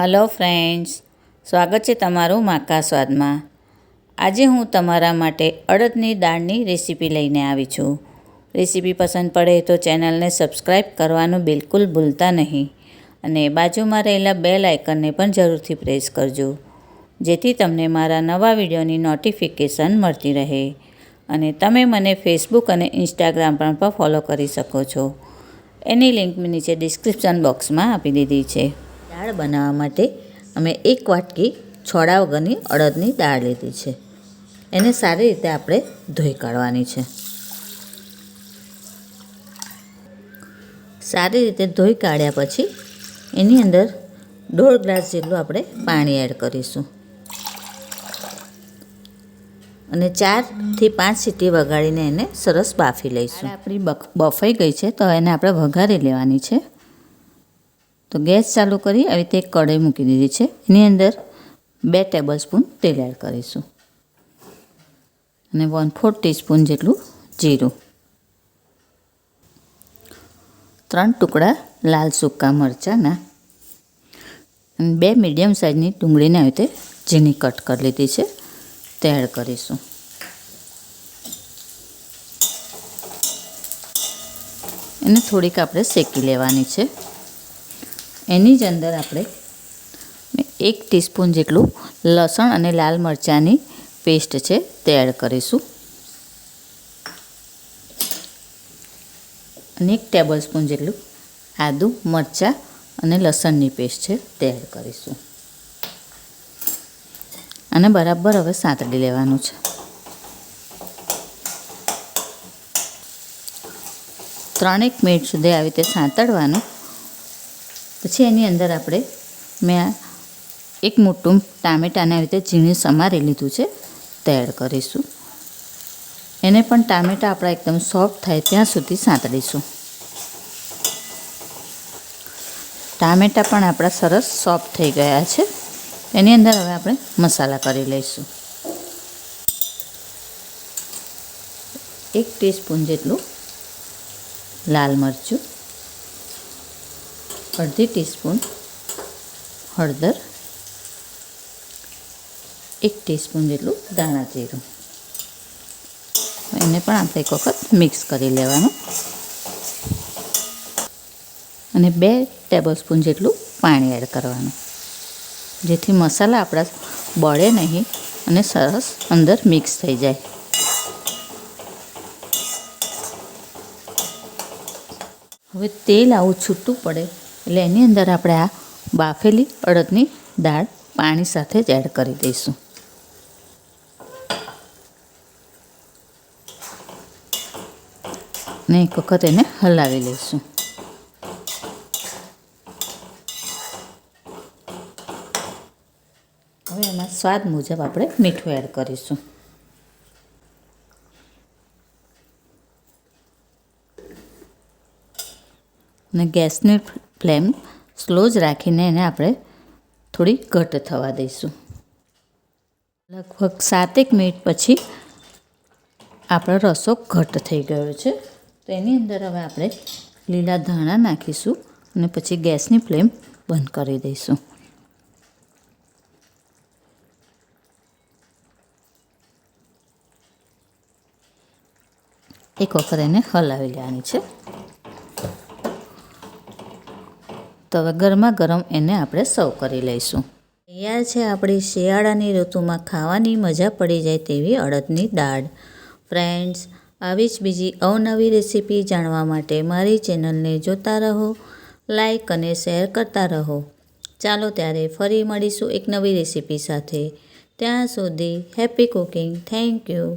Hello friends, સ્વાગત છે તમારું માકા સ્વાદમાં. આજે હું તમારા માટે અડદની દાળની રેસીપી લઈને આવી છું. રેસીપી પસંદ પડે તો ચેનલને સબસ્ક્રાઈબ કરવાનું બિલકુલ ભૂલતા નહીં અને બાજુમાં રહેલા બેલ આઇકનને પણ જરૂરથી પ્રેસ કરજો, જેથી તમને મારા નવા વિડીયોની નોટિફિકેશન મળતી રહે અને તમે મને ફેસબુક અને ઇન્સ્ટાગ્રામ પણ ફોલો કરી શકો છો. એની લિંક મેં નીચે ડિસ્ક્રિપ્શન બોક્સમાં આપી દીધી છે. દાળ બનાવવા માટે અમે એક વાટકી છોડા વગરની અડદની દાળ લીધી છે. એને સારી રીતે આપણે ધોઈ કાઢવાની છે. સારી રીતે ધોઈ કાઢ્યા પછી એની અંદર દોઢ ગ્લાસ જેટલું આપણે પાણી એડ કરીશું. અને ચારથી પાંચ સીટી વગાડીને એને સરસ બાફી લઈશું. આપણી બફાઈ ગઈ છે તો એને આપણે વઘારી લેવાની છે. તો ગેસ ચાલુ કરી આવી રીતે એક કઢાઈ મૂકી દીધી છે. એની અંદર બે ટેબલ સ્પૂન તેલ એડ કરીશું. અને વન ફોર ટીસ્પૂન જેટલું જીરું. ત્રણ ટુકડા લાલ સૂકા મરચાંના. અને બે મીડિયમ સાઇઝની ડુંગળીને આવી રીતે ઝીણી કટ કરી લીધી છે. તે એડ કરીશું. એને થોડીક આપણે શેકી લેવાની છે. એની જ અંદર આપણે એક ટીસ્પૂન જેટલું લસણ અને લાલ મરચાંની પેસ્ટ છે તે એડ કરીશું. અને એક ટેબલ સ્પૂન જેટલું આદું, મરચાં અને લસણની પેસ્ટ છે તે એડ કરીશું. અને બરાબર હવે સાંતળી લેવાનું છે. ત્રણેક મિનિટ સુધી આવી રીતે સાંતળવાનું પછી એની અંદર આપણે મેં એક મોટું ટામેટાને આવી રીતે ઝીણી સમારી લીધું છે તે એડ કરીશું. એને પણ ટામેટાં આપણા એકદમ સોફ્ટ થાય ત્યાં સુધી સાંતળીશું. ટામેટાં પણ આપણા સરસ સોફ્ટ થઈ ગયા છે. એની અંદર હવે આપણે મસાલા કરી લઈશું. એક ટીસ્પૂન જેટલું લાલ મરચું. અડધી ટીસ્પૂન હળદર, એક ટીસ્પૂન જેટલું દાણા જીરું. એને પણ આપણે એક વખત મિક્સ કરી લેવાનું. અને બે ટેબલ સ્પૂન જેટલું પાણી એડ કરવાનું. જેથી મસાલા આપણા બળે નહીં અને સરસ અંદર મિક્સ થઈ જાય. હવે તેલ આવું છૂટું પડે એટલે એની અંદર આપણે આ બાફેલી અડદની દાળ પાણી સાથે જ એડ કરી દઈશું. ને એક વખત એને હલાવી લઈશું. હવે એમાં સ્વાદ મુજબ આપણે મીઠું એડ કરીશું. અને ગેસની ફ્લેમ સ્લો જ રાખીને એને આપણે થોડી ઘટ થવા દઈશું. લગભગ સાતેક મિનિટ પછી આપણો રસો ઘટ થઈ ગયો છે. તો એની અંદર હવે આપણે લીલા ધાણા નાખીશું અને પછી ગેસની ફ્લેમ બંધ કરી દઈશું. એક વખત એને હલાવી લેવાની છે. તો હવે ગરમા ગરમ એને આપણે સર્વ કરી લઈશું. તૈયાર છે આપણી શિયાળાની ઋતુમાં ખાવાની મજા પડી જાય તેવી અડદની દાળ. ફ્રેન્ડ્સ, આવી જ બીજી અવનવી રેસીપી જાણવા માટે મારી ચેનલને જોતા રહો, લાઈક અને શેર કરતા રહો. ચાલો ત્યારે ફરી મળીશું એક નવી રેસીપી સાથે. ત્યાં સુધી હેપી કુકિંગ. Thank you.